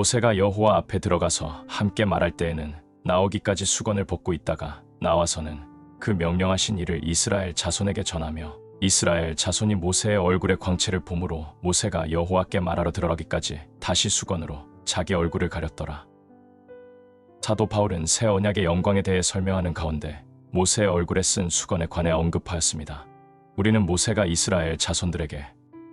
모세가 여호와 앞에 들어가서 함께 말할 때에는 나오기까지 수건을 벗고 있다가 나와서는 그 명령하신 일을 이스라엘 자손에게 전하며 이스라엘 자손이 모세의 얼굴에 광채를 봄으로 모세가 여호와께 말하러 들어가기까지 다시 수건으로 자기 얼굴을 가렸더라. 사도 바울은 새 언약의 영광에 대해 설명하는 가운데 모세의 얼굴에 쓴 수건에 관해 언급하였습니다. 우리는 모세가 이스라엘 자손들에게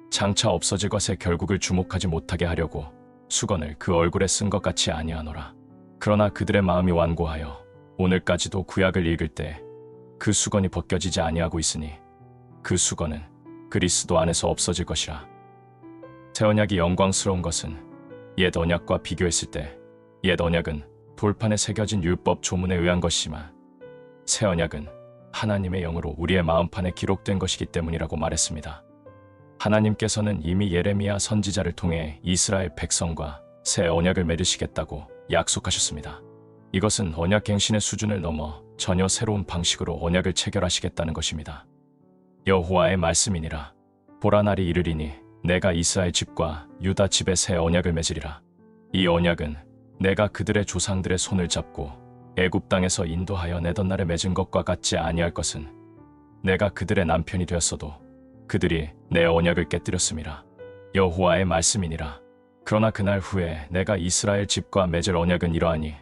장차 없어질 것에 결국을 주목하지 못하게 하려고 수건을 그 얼굴에 쓴 것 같이 아니하노라. 그러나 그들의 마음이 완고하여 오늘까지도 구약을 읽을 때 그 수건이 벗겨지지 아니하고 있으니 그 수건은 그리스도 안에서 없어질 것이라. 새 언약이 영광스러운 것은 옛 언약과 비교했을 때 옛 언약은 돌판에 새겨진 율법 조문에 의한 것이지만 새 언약은 하나님의 영으로 우리의 마음판에 기록된 것이기 때문이라고 말했습니다. 하나님께서는 이미 예레미야 선지자를 통해 이스라엘 백성과 새 언약을 맺으시겠다고 약속하셨습니다. 이것은 언약 갱신의 수준을 넘어 전혀 새로운 방식으로 언약을 체결하시겠다는 것입니다. 여호와의 말씀이니라. 보라 날이 이르리니 내가 이스라엘 집과 유다 집에 새 언약을 맺으리라. 이 언약은 내가 그들의 조상들의 손을 잡고 애굽 땅에서 인도하여 내던 날에 맺은 것과 같지 아니할 것은 내가 그들의 남편이 되었어도 그들이 내 언약을 깨뜨렸음이라. 여호와의 말씀이니라. 그러나 그날 후에 내가 이스라엘 집과 맺을 언약은 이러하니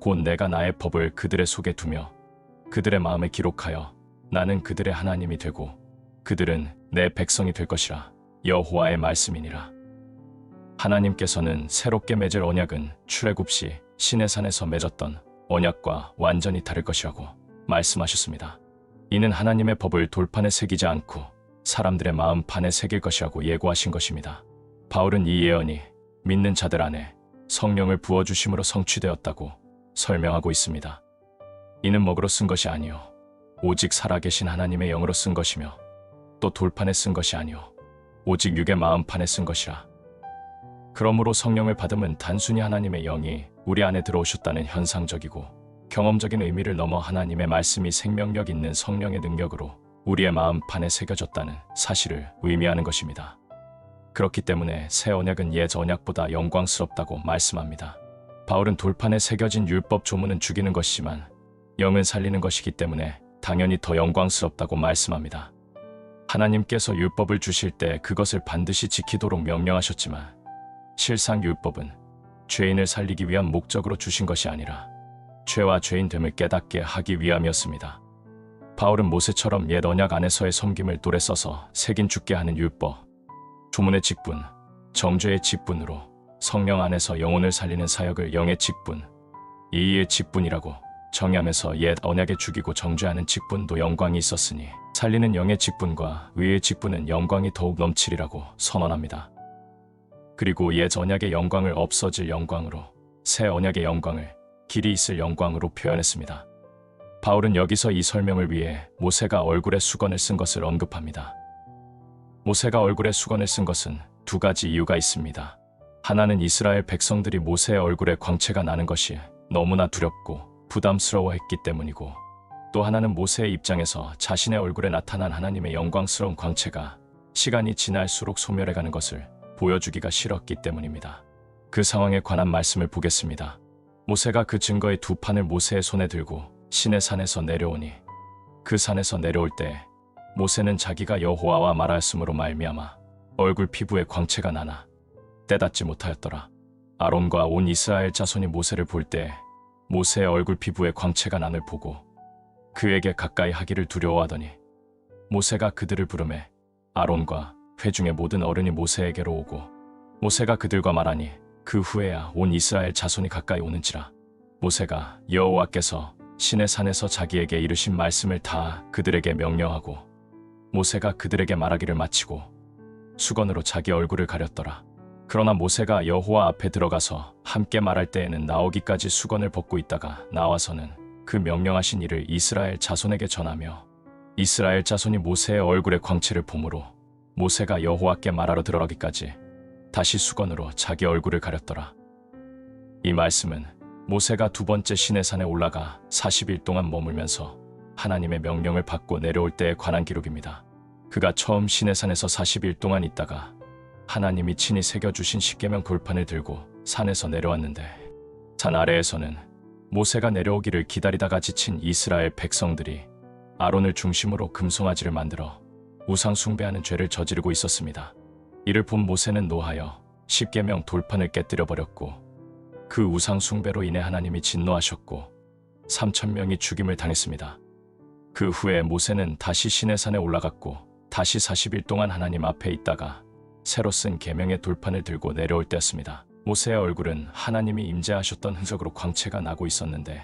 곧 내가 나의 법을 그들의 속에 두며 그들의 마음에 기록하여 나는 그들의 하나님이 되고 그들은 내 백성이 될 것이라 여호와의 말씀이니라. 하나님께서는 새롭게 맺을 언약은 출애굽 시 신의 산에서 맺었던 언약과 완전히 다를 것이라고 말씀하셨습니다. 이는 하나님의 법을 돌판에 새기지 않고 사람들의 마음판에 새길 것이라고 예고하신 것입니다. 바울은 이 예언이 믿는 자들 안에 성령을 부어주심으로 성취되었다고 설명하고 있습니다. 이는 먹으로 쓴 것이 아니요 오직 살아계신 하나님의 영으로 쓴 것이며 또 돌판에 쓴 것이 아니요 오직 육의 마음판에 쓴 것이라. 그러므로 성령을 받음은 단순히 하나님의 영이 우리 안에 들어오셨다는 현상적이고 경험적인 의미를 넘어 하나님의 말씀이 생명력 있는 성령의 능력으로 우리의 마음판에 새겨졌다는 사실을 의미하는 것입니다. 그렇기 때문에 새 언약은 옛 언약보다 영광스럽다고 말씀합니다. 바울은 돌판에 새겨진 율법 조문은 죽이는 것이지만 영은 살리는 것이기 때문에 당연히 더 영광스럽다고 말씀합니다. 하나님께서 율법을 주실 때 그것을 반드시 지키도록 명령하셨지만 실상 율법은 죄인을 살리기 위한 목적으로 주신 것이 아니라 죄와 죄인됨을 깨닫게 하기 위함이었습니다. 바울은 모세처럼 옛 언약 안에서의 섬김을 돌에 써서 새긴 죽게 하는 율법, 조문의 직분, 정죄의 직분으로 성령 안에서 영혼을 살리는 사역을 영의 직분, 이의 직분이라고 정의하면서 옛 언약에 죽이고 정죄하는 직분도 영광이 있었으니 살리는 영의 직분과 의의 직분은 영광이 더욱 넘치리라고 선언합니다. 그리고 옛 언약의 영광을 없어질 영광으로 새 언약의 영광을 길이 있을 영광으로 표현했습니다. 바울은 여기서 이 설명을 위해 모세가 얼굴에 수건을 쓴 것을 언급합니다. 모세가 얼굴에 수건을 쓴 것은 두 가지 이유가 있습니다. 하나는 이스라엘 백성들이 모세의 얼굴에 광채가 나는 것이 너무나 두렵고 부담스러워했기 때문이고 또 하나는 모세의 입장에서 자신의 얼굴에 나타난 하나님의 영광스러운 광채가 시간이 지날수록 소멸해가는 것을 보여주기가 싫었기 때문입니다. 그 상황에 관한 말씀을 보겠습니다. 모세가 그 증거의 두 판을 모세의 손에 들고 신의 산에서 내려오니 그 산에서 내려올 때 모세는 자기가 여호와와 말하였으므로 말미암아 얼굴 피부에 광채가 나나 떼닫지 못하였더라. 아론과 온 이스라엘 자손이 모세를 볼 때 모세의 얼굴 피부에 광채가 난을 보고 그에게 가까이 하기를 두려워하더니 모세가 그들을 부르매 아론과 회중의 모든 어른이 모세에게로 오고 모세가 그들과 말하니 그 후에야 온 이스라엘 자손이 가까이 오는지라 모세가 여호와께서 신의 산에서 자기에게 이르신 말씀을 다 그들에게 명령하고 모세가 그들에게 말하기를 마치고 수건으로 자기 얼굴을 가렸더라. 그러나 모세가 여호와 앞에 들어가서 함께 말할 때에는 나오기까지 수건을 벗고 있다가 나와서는 그 명령하신 일을 이스라엘 자손에게 전하며 이스라엘 자손이 모세의 얼굴에 광채를 봄으로 모세가 여호와께 말하러 들어가기까지 다시 수건으로 자기 얼굴을 가렸더라. 이 말씀은 모세가 두 번째 신의 산에 올라가 40일 동안 머물면서 하나님의 명령을 받고 내려올 때에 관한 기록입니다. 그가 처음 신의 산에서 40일 동안 있다가 하나님이 친히 새겨주신 십계명 돌판을 들고 산에서 내려왔는데 산 아래에서는 모세가 내려오기를 기다리다가 지친 이스라엘 백성들이 아론을 중심으로 금송아지를 만들어 우상 숭배하는 죄를 저지르고 있었습니다. 이를 본 모세는 노하여 십계명 돌판을 깨뜨려 버렸고 그 우상 숭배로 인해 하나님이 진노하셨고 3천 명이 죽임을 당했습니다. 그 후에 모세는 다시 시내산에 올라갔고 다시 40일 동안 하나님 앞에 있다가 새로 쓴 계명의 돌판을 들고 내려올 때였습니다. 모세의 얼굴은 하나님이 임재하셨던 흔적으로 광채가 나고 있었는데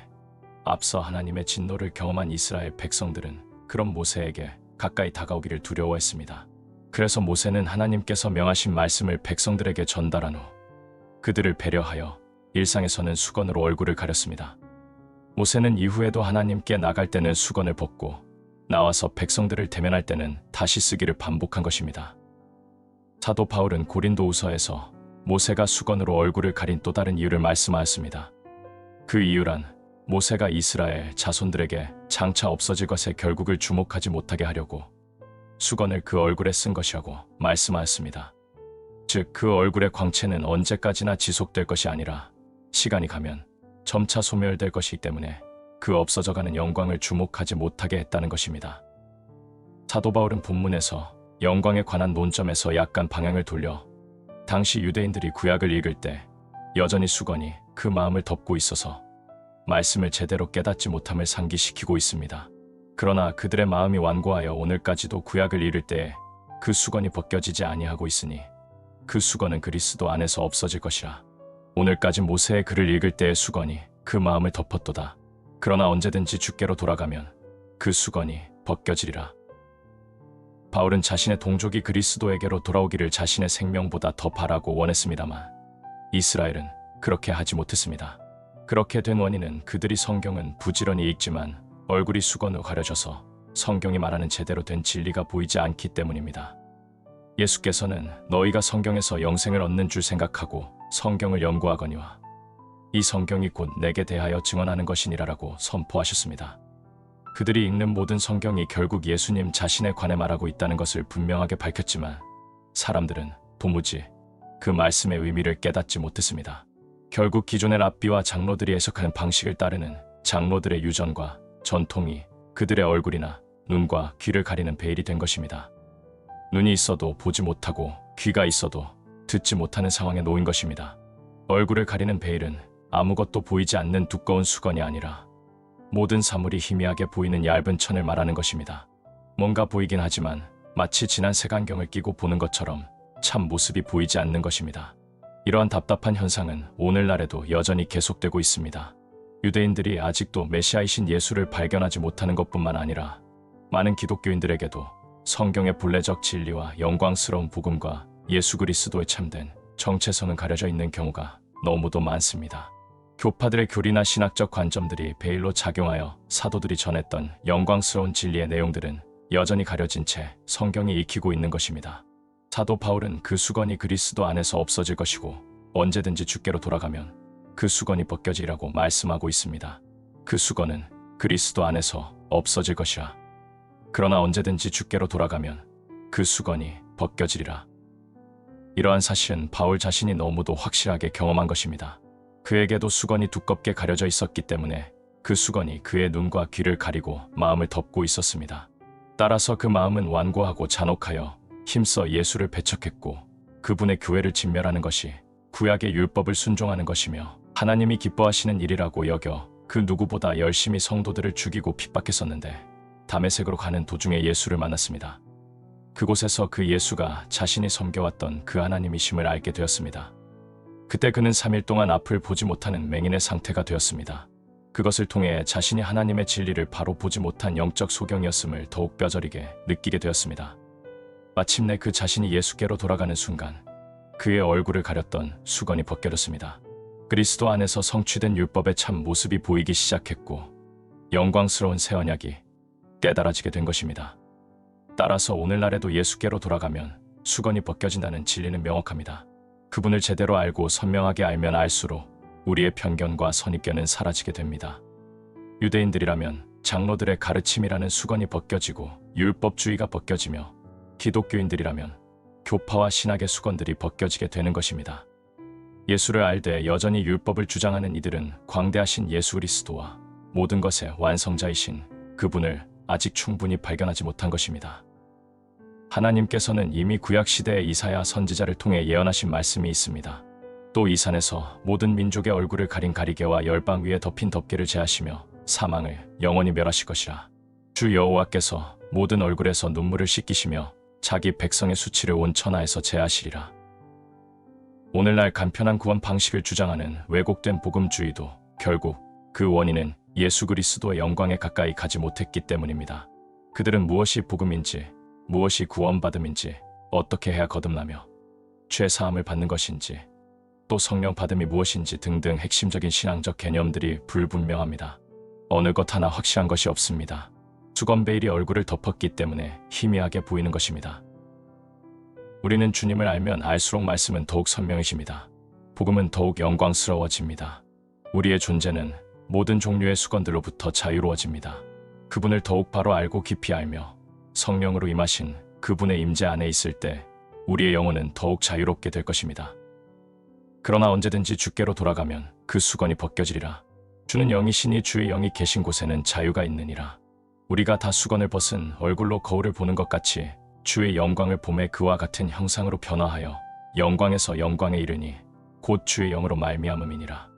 앞서 하나님의 진노를 경험한 이스라엘 백성들은 그런 모세에게 가까이 다가오기를 두려워했습니다. 그래서 모세는 하나님께서 명하신 말씀을 백성들에게 전달한 후 그들을 배려하여 일상에서는 수건으로 얼굴을 가렸습니다. 모세는 이후에도 하나님께 나갈 때는 수건을 벗고 나와서 백성들을 대면할 때는 다시 쓰기를 반복한 것입니다. 사도 바울은 고린도후서에서 모세가 수건으로 얼굴을 가린 또 다른 이유를 말씀하였습니다. 그 이유란 모세가 이스라엘 자손들에게 장차 없어질 것에 결국을 주목하지 못하게 하려고 수건을 그 얼굴에 쓴 것이라고 말씀하였습니다. 즉, 그 얼굴의 광채는 언제까지나 지속될 것이 아니라 시간이 가면 점차 소멸될 것이기 때문에 그 없어져가는 영광을 주목하지 못하게 했다는 것입니다. 사도 바울은 본문에서 영광에 관한 논점에서 약간 방향을 돌려 당시 유대인들이 구약을 읽을 때 여전히 수건이 그 마음을 덮고 있어서 말씀을 제대로 깨닫지 못함을 상기시키고 있습니다. 그러나 그들의 마음이 완고하여 오늘까지도 구약을 읽을 때에 그 수건이 벗겨지지 아니하고 있으니 그 수건은 그리스도 안에서 없어질 것이라. 오늘까지 모세의 글을 읽을 때의 수건이 그 마음을 덮었도다. 그러나 언제든지 주께로 돌아가면 그 수건이 벗겨지리라. 바울은 자신의 동족이 그리스도에게로 돌아오기를 자신의 생명보다 더 바라고 원했습니다만 이스라엘은 그렇게 하지 못했습니다. 그렇게 된 원인은 그들이 성경은 부지런히 읽지만 얼굴이 수건으로 가려져서 성경이 말하는 제대로 된 진리가 보이지 않기 때문입니다. 예수께서는 너희가 성경에서 영생을 얻는 줄 생각하고 성경을 연구하거니와 이 성경이 곧 내게 대하여 증언하는 것이니라라고 선포하셨습니다. 그들이 읽는 모든 성경이 결국 예수님 자신에 관해 말하고 있다는 것을 분명하게 밝혔지만 사람들은 도무지 그 말씀의 의미를 깨닫지 못했습니다. 결국 기존의 랍비와 장로들이 해석하는 방식을 따르는 장로들의 유전과 전통이 그들의 얼굴이나 눈과 귀를 가리는 베일이 된 것입니다. 눈이 있어도 보지 못하고 귀가 있어도 듣지 못하는 상황에 놓인 것입니다. 얼굴을 가리는 베일은 아무것도 보이지 않는 두꺼운 수건이 아니라 모든 사물이 희미하게 보이는 얇은 천을 말하는 것입니다. 뭔가 보이긴 하지만 마치 진한 색안경을 끼고 보는 것처럼 참 모습이 보이지 않는 것입니다. 이러한 답답한 현상은 오늘날에도 여전히 계속되고 있습니다. 유대인들이 아직도 메시아이신 예수를 발견하지 못하는 것뿐만 아니라 많은 기독교인들에게도 성경의 본래적 진리와 영광스러운 복음과 예수 그리스도의 참된 정체성은 가려져 있는 경우가 너무도 많습니다. 교파들의 교리나 신학적 관점들이 베일로 작용하여 사도들이 전했던 영광스러운 진리의 내용들은 여전히 가려진 채 성경이 익히고 있는 것입니다. 사도 바울은 그 수건이 그리스도 안에서 없어질 것이고 언제든지 주께로 돌아가면 그 수건이 벗겨지라고 말씀하고 있습니다. 그 수건은 그리스도 안에서 없어질 것이라. 그러나 언제든지 주께로 돌아가면 그 수건이 벗겨지리라. 이러한 사실은 바울 자신이 너무도 확실하게 경험한 것입니다. 그에게도 수건이 두껍게 가려져 있었기 때문에 그 수건이 그의 눈과 귀를 가리고 마음을 덮고 있었습니다. 따라서 그 마음은 완고하고 잔혹하여 힘써 예수를 배척했고 그분의 교회를 진멸하는 것이 구약의 율법을 순종하는 것이며 하나님이 기뻐하시는 일이라고 여겨 그 누구보다 열심히 성도들을 죽이고 핍박했었는데 담에색으로 가는 도중에 예수를 만났습니다. 그곳에서 그 예수가 자신이 섬겨왔던 그 하나님이심을 알게 되었습니다. 그때 그는 3일 동안 앞을 보지 못하는 맹인의 상태가 되었습니다. 그것을 통해 자신이 하나님의 진리를 바로 보지 못한 영적 소경이었음을 더욱 뼈저리게 느끼게 되었습니다. 마침내 그 자신이 예수께로 돌아가는 순간 그의 얼굴을 가렸던 수건이 벗겨졌습니다. 그리스도 안에서 성취된 율법의 참 모습이 보이기 시작했고 영광스러운 새 언약이 깨달아지게 된 것입니다. 따라서 오늘날에도 예수께로 돌아가면 수건이 벗겨진다는 진리는 명확합니다. 그분을 제대로 알고 선명하게 알면 알수록 우리의 편견과 선입견은 사라지게 됩니다. 유대인들이라면 장로들의 가르침이라는 수건이 벗겨지고 율법주의가 벗겨지며 기독교인들이라면 교파와 신학의 수건들이 벗겨지게 되는 것입니다. 예수를 알되 여전히 율법을 주장하는 이들은 광대하신 예수 그리스도와 모든 것의 완성자이신 그분을 아직 충분히 발견하지 못한 것입니다. 하나님께서는 이미 구약 시대에 이사야 선지자를 통해 예언하신 말씀이 있습니다. 또 이 산에서 모든 민족의 얼굴을 가린 가리개와 열방 위에 덮인 덮개를 제하시며 사망을 영원히 멸하실 것이라. 주 여호와께서 모든 얼굴에서 눈물을 씻기시며 자기 백성의 수치를 온 천하에서 제하시리라. 오늘날 간편한 구원 방식을 주장하는 왜곡된 복음주의도 결국 그 원인은 예수 그리스도의 영광에 가까이 가지 못했기 때문입니다. 그들은 무엇이 복음인지, 무엇이 구원받음인지, 어떻게 해야 거듭나며 죄 사함을 받는 것인지, 또 성령 받음이 무엇인지 등등 핵심적인 신앙적 개념들이 불분명합니다. 어느 것 하나 확실한 것이 없습니다. 수건 베일이 얼굴을 덮었기 때문에 희미하게 보이는 것입니다. 우리는 주님을 알면 알수록 말씀은 더욱 선명해집니다. 복음은 더욱 영광스러워집니다. 우리의 존재는 모든 종류의 수건들로부터 자유로워집니다. 그분을 더욱 바로 알고 깊이 알며 성령으로 임하신 그분의 임재 안에 있을 때 우리의 영혼은 더욱 자유롭게 될 것입니다. 그러나 언제든지 주께로 돌아가면 그 수건이 벗겨지리라. 주는 영이시니 주의 영이 계신 곳에는 자유가 있느니라. 우리가 다 수건을 벗은 얼굴로 거울을 보는 것 같이 주의 영광을 봄에 그와 같은 형상으로 변화하여 영광에서 영광에 이르니 곧 주의 영으로 말미암음이니라.